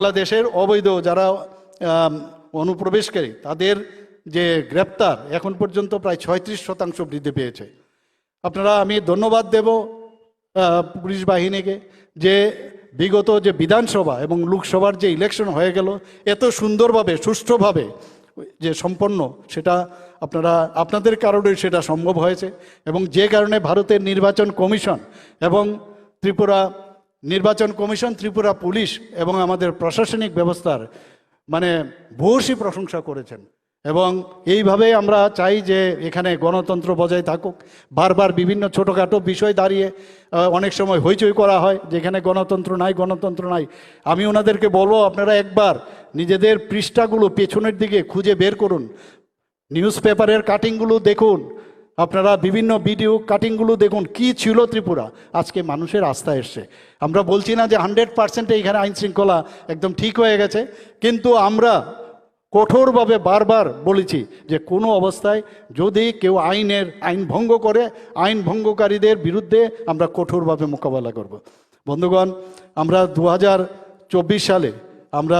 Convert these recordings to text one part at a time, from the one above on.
বাংলাদেশের অবৈধ যারা অনুপ্রবেশকারী, তাদের যে গ্রেপ্তার এখন পর্যন্ত প্রায় ছয়ত্রিশ শতাংশ বৃদ্ধি পেয়েছে। আপনারা, আমি ধন্যবাদ দেব পুলিশ বাহিনীকে যে বিগত যে বিধানসভা এবং লোকসভার যে ইলেকশন হয়ে গেল, এত সুন্দরভাবে, সুষ্ঠুভাবে যে সম্পন্ন, সেটা আপনারা, আপনাদের কারণে সেটা সম্ভব হয়েছে এবং যে কারণে ভারতের নির্বাচন কমিশন এবং ত্রিপুরা নির্বাচন কমিশন, ত্রিপুরা পুলিশ এবং আমাদের প্রশাসনিক ব্যবস্থার মানে ভূয়সী প্রশংসা করেছেন। এবং এইভাবে আমরা চাই যে এখানে গণতন্ত্র বজায় থাকুক। বারবার বিভিন্ন ছোটোখাটো বিষয় দাঁড়িয়ে অনেক সময় হইচই করা হয় যেখানে গণতন্ত্র নাই গণতন্ত্র নাই। আমি ওনাদেরকে বলব, আপনারা একবার নিজেদের পৃষ্ঠাগুলো পেছনের দিকে খুঁজে বের করুন। নিউজ পেপারের কাটিংগুলো দেখুন। আপনারা বিভিন্ন ভিডিও কাটিংগুলো দেখুন, কি ছিল ত্রিপুরা? আজকে মানুষের আস্থা এসছে। আমরা বলছি না যে হান্ড্রেড পার্সেন্টে এখানে আইন শৃঙ্খলা একদম ঠিক হয়ে গেছে, কিন্তু আমরা কঠোরভাবে বারবার বলেছি যে কোনো অবস্থায় যদি কেউ আইনের, আইন ভঙ্গ করে, আইন ভঙ্গকারীদের বিরুদ্ধে আমরা কঠোরভাবে মোকাবেলা করব। বন্ধুগণ, আমরা দু সালে আমরা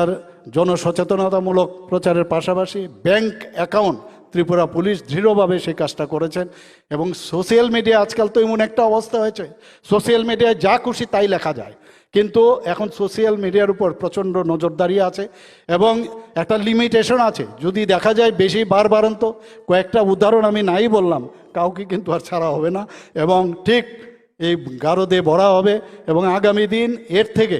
জনসচেতনতামূলক প্রচারের পাশাপাশি ব্যাংক অ্যাকাউন্ট ত্রিপুরা পুলিশ দৃঢ়ভাবে সেই কাজটা করেছেন এবং সোশ্যাল মিডিয়া আজকাল তো এমন একটা অবস্থা হয়েছে, সোশ্যাল মিডিয়ায় যা খুশি তাই লেখা যায়। কিন্তু এখন সোশ্যাল মিডিয়ার উপর প্রচণ্ড নজরদারি আছে এবং একটা লিমিটেশন আছে। যদি দেখা যায় বেশি বারবারন্ত কয়েকটা উদাহরণ আমি নাই বললাম, কাউকে কিন্তু আর ছাড়া হবে না এবং ঠিক এই গারদে ভরা হবে এবং আগামী দিন এর থেকে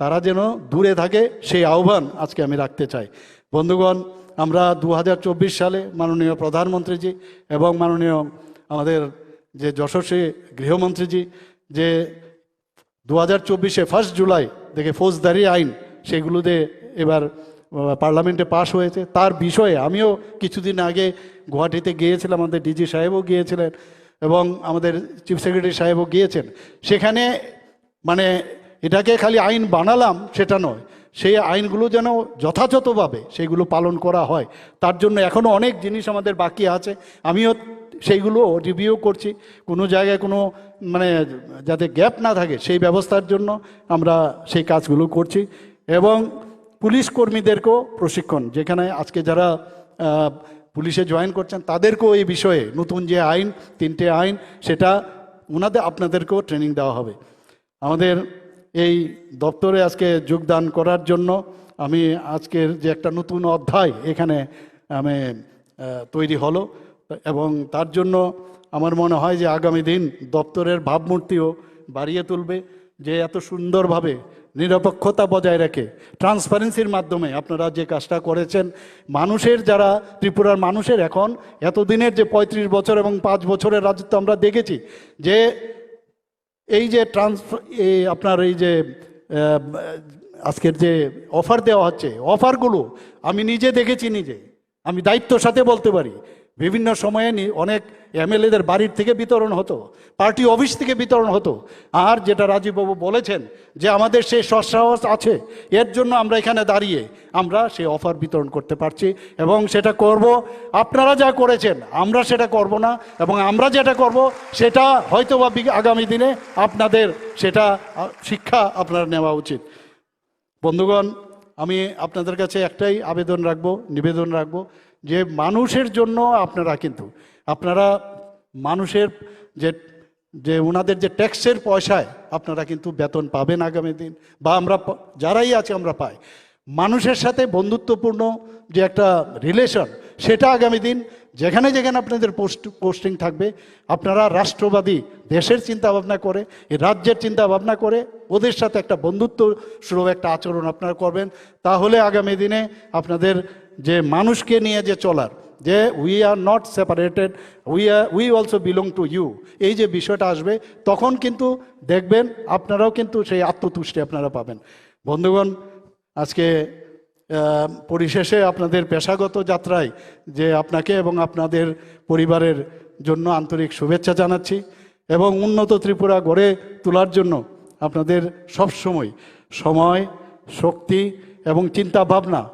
তারা যেন দূরে থাকে, সেই আহ্বান আজকে আমি রাখতে চাই। বন্ধুগণ, আমরা দু হাজার চব্বিশ সালে মাননীয় প্রধানমন্ত্রীজি এবং মাননীয় আমাদের যে যশস্বী গৃহমন্ত্রীজি যে দু হাজার চব্বিশে ফার্স্ট জুলাই দেখে ফৌজদারি আইন সেগুলোতে এবার পার্লামেন্টে পাশ হয়েছে। তার বিষয়ে আমিও কিছুদিন আগে গুয়াহাটিতে গিয়েছিলাম, আমাদের ডিজি সাহেবও গিয়েছিলেন এবং আমাদের চিফ সেক্রেটারি সাহেবও গিয়েছেন। সেখানে মানে এটাকে খালি আইন বানালাম, সেটা নয়। সেই আইনগুলো যেন যথাযথভাবে সেইগুলো পালন করা হয়। তার জন্য এখনও অনেক জিনিস আমাদের বাকি আছে। আমিও সেইগুলো রিভিউ করছি। কোনো জায়গায় কোনো মানে যাতে গ্যাপ না থাকে, সেই ব্যবস্থার জন্য আমরা সেই কাজগুলো করছি। এবং পুলিশ কর্মীদেরকেও প্রশিক্ষণ, যেখানে আজকে যারা পুলিশে জয়েন করছেন, তাদেরকেও এই বিষয়ে নতুন যে আইন, তিনটে আইন, সেটা ওনাদের, আপনাদেরকেও ট্রেনিং দেওয়া হবে। আমাদের এই দপ্তরে আজকে যোগদান করার জন্য আমি আজকের যে একটা নতুন অধ্যায় এখানে আমি তৈরি হলো। এবং তার জন্য আমার মনে হয় যে আগামী দিন দপ্তরের ভাবমূর্তিও বাড়িয়ে তুলবে যে এত সুন্দরভাবে নিরপেক্ষতা বজায় রেখে ট্রান্সপারেন্সির মাধ্যমে আপনারা যে কাজটা করেছেন, মানুষের যারা, ত্রিপুরার মানুষের এখন এতদিনের যে পঁয়ত্রিশ বছর এবং পাঁচ বছরের রাজত্ব আমরা দেখেছি যে এই যে ট্রান্স এই আপনার এই যে আজকের যে অফার দেওয়া হচ্ছে অফারগুলো আমি নিজে দেখেছি নিজে। আমি দায়িত্বর সাথে বলতে পারি। বিভিন্ন সময়ে অনেক এমএলএদের বাড়ির থেকে বিতরণ হতো, পার্টি অফিস থেকে বিতরণ হতো। আর যেটা রাজীববাবু বলেছেন যে আমাদের সেই সৎসাহস আছে, এর জন্য আমরা এখানে দাঁড়িয়ে আমরা সেই অফার বিতরণ করতে পারছি এবং সেটা করব। আপনারা যা করেছেন, আমরা সেটা করব না এবং আমরা যেটা করব, সেটা হয়তো বা আগামী দিনে আপনাদের সেটা শিক্ষা আপনার নেওয়া উচিত। বন্ধুগণ আমি আপনাদের কাছে একটাই আবেদন রাখব, নিবেদন রাখব যে মানুষের জন্য আপনারা কিন্তু, আপনারা মানুষের যে যে ওনাদের যে ট্যাক্সের পয়সায় আপনারা কিন্তু বেতন পাবেন আগামী দিন বা আমরা যারাই আছে আমরা পাই। মানুষের সাথে বন্ধুত্বপূর্ণ যে একটা রিলেশন সেটা আগামী দিন যেখানে যেখানে আপনাদের পোস্ট, পোস্টিং থাকবে, আপনারা রাষ্ট্রবাদী দেশের চিন্তা ভাবনা করে রাজ্যের চিন্তা ভাবনা করে, ওদের সাথে একটা বন্ধুত্ব সুলভ একটা আচরণ আপনারা করবেন। তাহলে আগামী দিনে আপনাদের যে মানুষকে নিয়ে যে চলার, যে we are not separated we are we also belong to you এই যে বিষয়টা আসবে, তখন কিন্তু দেখবেন, আপনারাও কিন্তু সেই আত্মতুষ্টি আপনারা পাবেন। বন্ধুগণ, আজকে পরিশেষে আপনাদের পেশাগত যাত্রায় যে আপনাকে এবং আপনাদের পরিবারের জন্য আন্তরিক শুভেচ্ছা জানাচ্ছি এবং উন্নত ত্রিপুরা গড়ে তোলার জন্য আপনাদের সবসময় সময়, শক্তি এবং চিন্তা ভাবনা